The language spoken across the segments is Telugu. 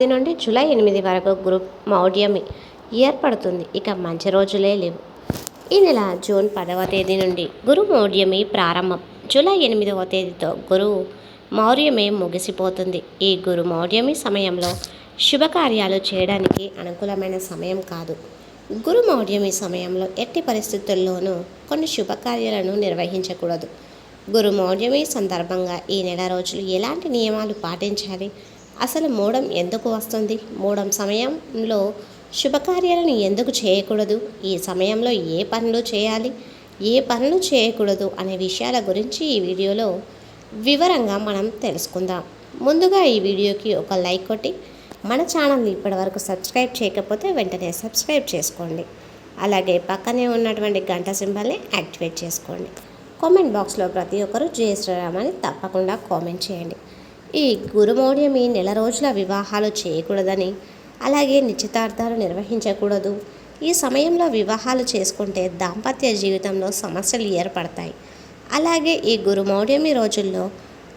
పది నుండి జూలై ఎనిమిది వరకు గురు మౌఢ్యమి ఏర్పడుతుంది. ఇక మంచి రోజులే లేవు. ఈ నెల జూన్ పదవ తేదీ నుండి గురు మౌఢ్యమి ప్రారంభం. జూలై ఎనిమిదవ తేదీతో గురువు మౌర్యమే ముగిసిపోతుంది. ఈ గురు మౌర్యమి సమయంలో శుభకార్యాలు చేయడానికి అనుకూలమైన సమయం కాదు. గురు మౌర్యమి సమయంలో ఎట్టి పరిస్థితుల్లోనూ కొన్ని శుభకార్యాలను నిర్వహించకూడదు. గురు మౌఢ్యమి సందర్భంగా ఈ నెల రోజులు ఎలాంటి నియమాలు పాటించాలి? అసలు మూడం ఎందుకు వస్తుంది? మూడం సమయంలో శుభకార్యాలను ఎందుకు చేయకూడదు? ఈ సమయంలో ఏ పనులు చేయాలి? ఏ పనులు చేయకూడదు అనే విషయాల గురించి ఈ వీడియోలో వివరంగా మనం తెలుసుకుందాం. ముందుగా ఈ వీడియోకి ఒక లైక్ కొట్టి మన ఛానల్ని ఇప్పటివరకు సబ్స్క్రైబ్ చేయకపోతే వెంటనే సబ్స్క్రైబ్ చేసుకోండి. అలాగే పక్కనే ఉన్నటువంటి గంట సింబల్ని యాక్టివేట్ చేసుకోండి. కామెంట్ బాక్స్లో ప్రతి ఒక్కరూ జయ శ్రీరామ్ అని తప్పకుండా కామెంట్ చేయండి. ఈ గురుమౌఢ్యమి నెల రోజుల వివాహాలు చేయకూడదని అలాగే నిశ్చితార్థాలు నిర్వహించకూడదు. ఈ సమయంలో వివాహాలు చేసుకుంటే దాంపత్య జీవితంలో సమస్యలు ఏర్పడతాయి. అలాగే ఈ గురుమౌఢ్యమి రోజుల్లో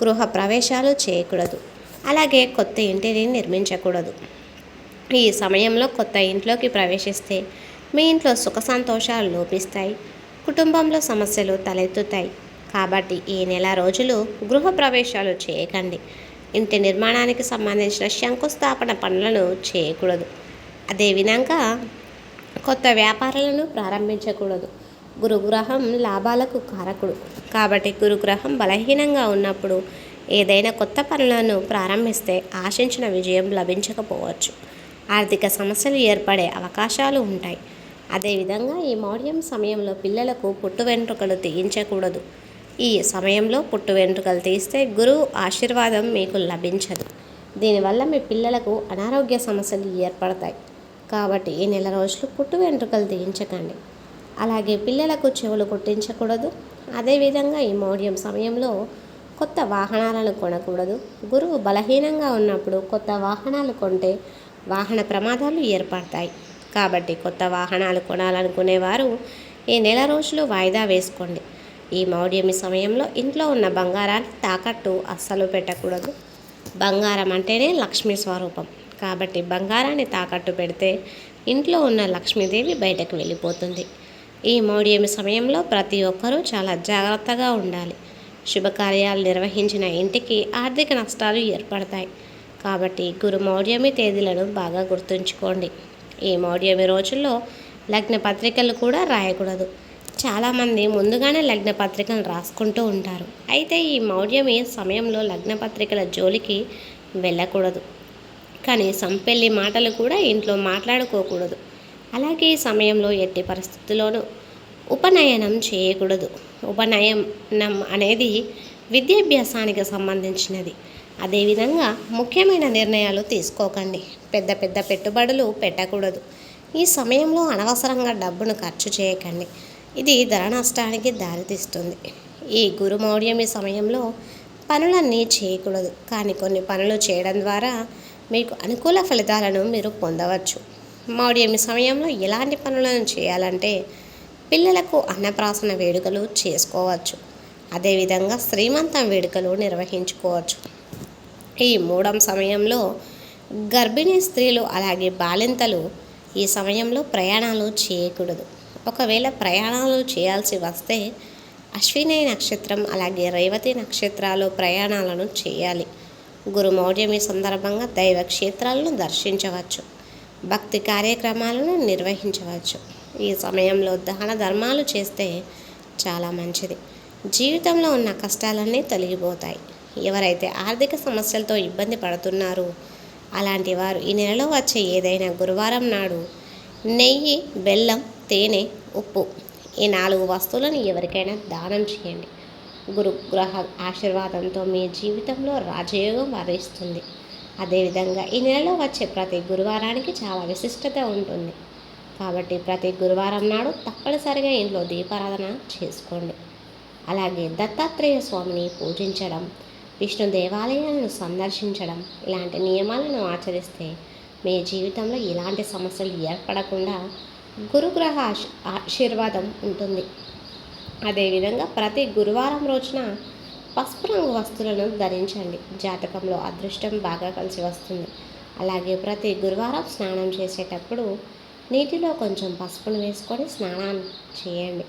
గృహ ప్రవేశాలు చేయకూడదు. అలాగే కొత్త ఇంటిని నిర్మించకూడదు. ఈ సమయంలో కొత్త ఇంట్లోకి ప్రవేశిస్తే మీ ఇంట్లో సుఖ సంతోషాలు లోపిస్తాయి. కుటుంబంలో సమస్యలు తలెత్తుతాయి. కాబట్టి ఈ నెల రోజులు గృహ ప్రవేశాలు చేయకండి. ఇంటి నిర్మాణానికి సంబంధించిన శంకుస్థాపన పనులను చేయకూడదు. అదే విధంగా కొత్త వ్యాపారాలను ప్రారంభించకూడదు. గురుగ్రహం లాభాలకు కారకుడు. కాబట్టి గురుగ్రహం బలహీనంగా ఉన్నప్పుడు ఏదైనా కొత్త పనులను ప్రారంభిస్తే ఆశించిన విజయం లభించకపోవచ్చు. ఆర్థిక సమస్యలు ఏర్పడే అవకాశాలు ఉంటాయి. అదేవిధంగా ఈ మౌఢ్యం సమయంలో పిల్లలకు పుట్టు వెంట్రుకలు తీయించకూడదు. ఈ సమయంలో పుట్టు వెంట్రుకలు తీస్తే గురువు ఆశీర్వాదం మీకు లభించదు. దీనివల్ల మీ పిల్లలకు అనారోగ్య సమస్యలు ఏర్పడతాయి. కాబట్టి ఈ నెల రోజులు పుట్టు వెంట్రుకలు తీయించకండి. అలాగే పిల్లలకు చెవులు కుట్టించకూడదు. అదేవిధంగా ఈ మౌఢ్యం సమయంలో కొత్త వాహనాలను కొనకూడదు. గురువు బలహీనంగా ఉన్నప్పుడు కొత్త వాహనాలు కొంటే వాహన ప్రమాదాలు ఏర్పడతాయి. కాబట్టి కొత్త వాహనాలు కొనాలనుకునేవారు ఈ నెల రోజులు వాయిదా వేసుకోండి. ఈ మౌఢ్యమి సమయంలో ఇంట్లో ఉన్న బంగారాన్ని తాకట్టు అస్సలు పెట్టకూడదు. బంగారం అంటేనే లక్ష్మీ స్వరూపం. కాబట్టి బంగారాన్ని తాకట్టు పెడితే ఇంట్లో ఉన్న లక్ష్మీదేవి బయటకు వెళ్ళిపోతుంది. ఈ మౌఢ్యమి సమయంలో ప్రతి ఒక్కరూ చాలా జాగ్రత్తగా ఉండాలి. శుభకార్యాలు నిర్వహించిన ఇంటికి ఆర్థిక నష్టాలు ఏర్పడతాయి. కాబట్టి గురు మౌఢ్యమి తేదీలను బాగా గుర్తుంచుకోండి. ఈ మౌఢ్యమి రోజుల్లో లగ్న పత్రికలు కూడా రాయకూడదు. చాలామంది ముందుగానే లగ్న పత్రికను రాసుకుంటూ ఉంటారు. అయితే ఈ మౌఢ్యమి సమయంలో లగ్న పత్రికల జోలికి వెళ్ళకూడదు. కనీసం పెళ్ళి మాటలు కూడా ఇంట్లో మాట్లాడుకోకూడదు. అలాగే ఈ సమయంలో ఎట్టి పరిస్థితుల్లోనూ ఉపనయనం చేయకూడదు. ఉపనయనం అనేది విద్యాభ్యాసానికి సంబంధించినది. అదేవిధంగా ముఖ్యమైన నిర్ణయాలు తీసుకోకండి. పెద్ద పెద్ద పెట్టుబడులు పెట్టకూడదు. ఈ సమయంలో అనవసరంగా డబ్బును ఖర్చు చేయకండి. ఇది ధర నష్టానికి దారితీస్తుంది. ఈ గురుమౌఢ్యమి సమయంలో పనులన్నీ చేయకూడదు. కానీ కొన్ని పనులు చేయడం ద్వారా మీకు అనుకూల ఫలితాలను మీరు పొందవచ్చు. మౌఢ్యమి సమయంలో ఎలాంటి పనులను చేయాలంటే పిల్లలకు అన్నప్రాసన వేడుకలు చేసుకోవచ్చు. అదేవిధంగా శ్రీమంతం వేడుకలు నిర్వహించుకోవచ్చు. ఈ మూడం సమయంలో గర్భిణీ స్త్రీలు అలాగే బాలింతలు ఈ సమయంలో ప్రయాణాలు చేయకూడదు. ఒకవేళ ప్రయాణాలు చేయాల్సి వస్తే అశ్విని నక్షత్రం అలాగే రేవతి నక్షత్రాలు ప్రయాణాలను చేయాలి. గురుమౌఢ్యమి సందర్భంగా దైవ క్షేత్రాలను దర్శించవచ్చు. భక్తి కార్యక్రమాలను నిర్వహించవచ్చు. ఈ సమయంలో దాన ధర్మాలు చేస్తే చాలా మంచిది. జీవితంలో ఉన్న కష్టాలన్నీ తొలగిపోతాయి. ఎవరైతే ఆర్థిక సమస్యలతో ఇబ్బంది పడుతున్నారో అలాంటి వారు ఈ నెలలో వచ్చే ఏదైనా గురువారం నాడు నెయ్యి బెల్లం తేనె ఉప్పు ఈ నాలుగు వస్తువులను ఎవరికైనా దానం చేయండి. గురుగ్రహ ఆశీర్వాదంతో మీ జీవితంలో రాజయోగం వరిస్తుంది. అదేవిధంగా ఈ నెలలో వచ్చే ప్రతి గురువారానికి చాలా విశిష్టత ఉంటుంది. కాబట్టి ప్రతి గురువారం నాడు తప్పనిసరిగా ఇంట్లో దీపారాధన చేసుకోండి. అలాగే దత్తాత్రేయ స్వామిని పూజించడం విష్ణు దేవాలయాలను సందర్శించడం ఇలాంటి నియమాలను ఆచరిస్తే మీ జీవితంలో ఇలాంటి సమస్యలు ఏర్పడకుండా గురుగ్రహ ఆశీర్వాదం ఉంటుంది. అదేవిధంగా ప్రతి గురువారం రోజున పసుపు రంగు వస్తువులను ధరించండి. జాతకంలో అదృష్టం బాగా కలిసి వస్తుంది. అలాగే ప్రతి గురువారం స్నానం చేసేటప్పుడు నీటిలో కొంచెం పసుపును వేసుకొని స్నానం చేయండి.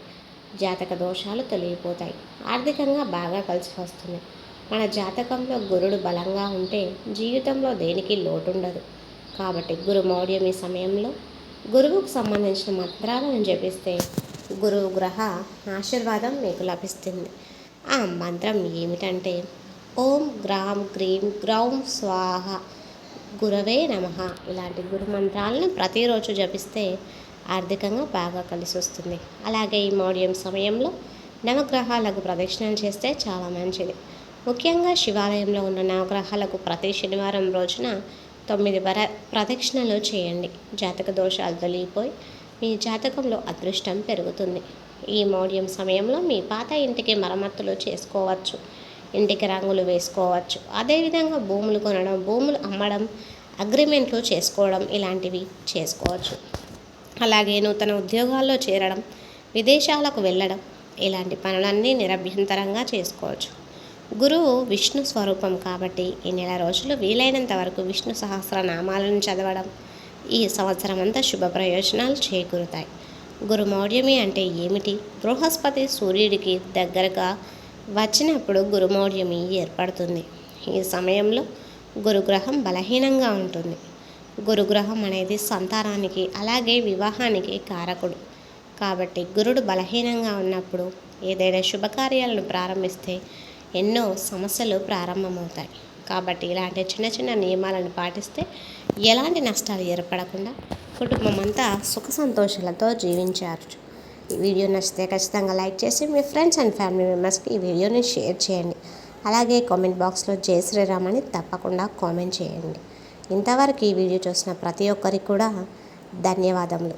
జాతక దోషాలు తొలగిపోతాయి. ఆర్థికంగా బాగా కలిసి వస్తుంది. మన జాతకంలో గురుడు బలంగా ఉంటే జీవితంలో దేనికి లోటు ఉండదు కాబట్టి గురు మౌర్యం ఈ సమయంలో గురువుకు సంబంధించిన మంత్రాలను జపిస్తే గురువు గ్రహ ఆశీర్వాదం మీకు లభిస్తుంది. ఆ మంత్రం ఏమిటంటే ఓం గ్రామ్ గ్రీం గ్రౌం స్వాహ గురవే నమ. ఇలాంటి గురు మంత్రాలను ప్రతిరోజు జపిస్తే ఆర్థికంగా బాగా కలిసి వస్తుంది. అలాగే ఈ మౌఢ్యం సమయంలో నవగ్రహాలకు ప్రదక్షిణం చేస్తే చాలా మంచిది. ముఖ్యంగా శివాలయంలో ఉన్న నవగ్రహాలకు ప్రతి శనివారం రోజున తొమ్మిది వర ప్రదక్షిణలు చేయండి. జాతక దోషాలు తొలగిపోయి మీ జాతకంలో అదృష్టం పెరుగుతుంది. ఈ మౌఢ్యం సమయంలో మీ పాత ఇంటికి మరమ్మతులు చేసుకోవచ్చు. ఇంటికి రంగులు వేసుకోవచ్చు. అదేవిధంగా భూములు కొనడం భూములు అమ్మడం అగ్రిమెంట్లు చేసుకోవడం ఇలాంటివి చేసుకోవచ్చు. అలాగే నూతన ఉద్యోగాల్లో చేరడం విదేశాలకు వెళ్ళడం ఇలాంటి పనులన్నీ నిరభ్యంతరంగా చేసుకోవచ్చు. గురువు విష్ణు స్వరూపం కాబట్టి ఈ నెల రోజులు వీలైనంత వరకు విష్ణు సహస్రనామాలను చదవడం ఈ సంవత్సరం అంతా శుభ ప్రయోజనాలు చేకూరుతాయి. గురు మౌఢ్యమి అంటే ఏమిటి? బృహస్పతి సూర్యుడికి దగ్గరగా వచ్చినప్పుడు గురుమౌఢ్యమి ఏర్పడుతుంది. ఈ సమయంలో గురుగ్రహం బలహీనంగా ఉంటుంది. గురుగ్రహం అనేది సంతానానికి అలాగే వివాహానికి కారకుడు. కాబట్టి గురుడు బలహీనంగా ఉన్నప్పుడు ఏదైనా శుభకార్యాలను ప్రారంభిస్తే ఎన్నో సమస్యలు ప్రారంభమవుతాయి. కాబట్టి ఇలాంటి చిన్న చిన్న నియమాలను పాటిస్తే ఎలాంటి నష్టాలు ఏర్పడకుండా కుటుంబం అంతా సుఖ సంతోషాలతో జీవించారు ఈ వీడియో నచ్చితే ఖచ్చితంగా లైక్ చేసి మీ ఫ్రెండ్స్ అండ్ ఫ్యామిలీ మెంబర్స్కి ఈ వీడియోని షేర్ చేయండి. అలాగే కామెంట్ బాక్స్లో జై శ్రీరామ్ అని తప్పకుండా కామెంట్ చేయండి. ఇంతవరకు ఈ వీడియో చూసిన ప్రతి ఒక్కరికి కూడా ధన్యవాదములు.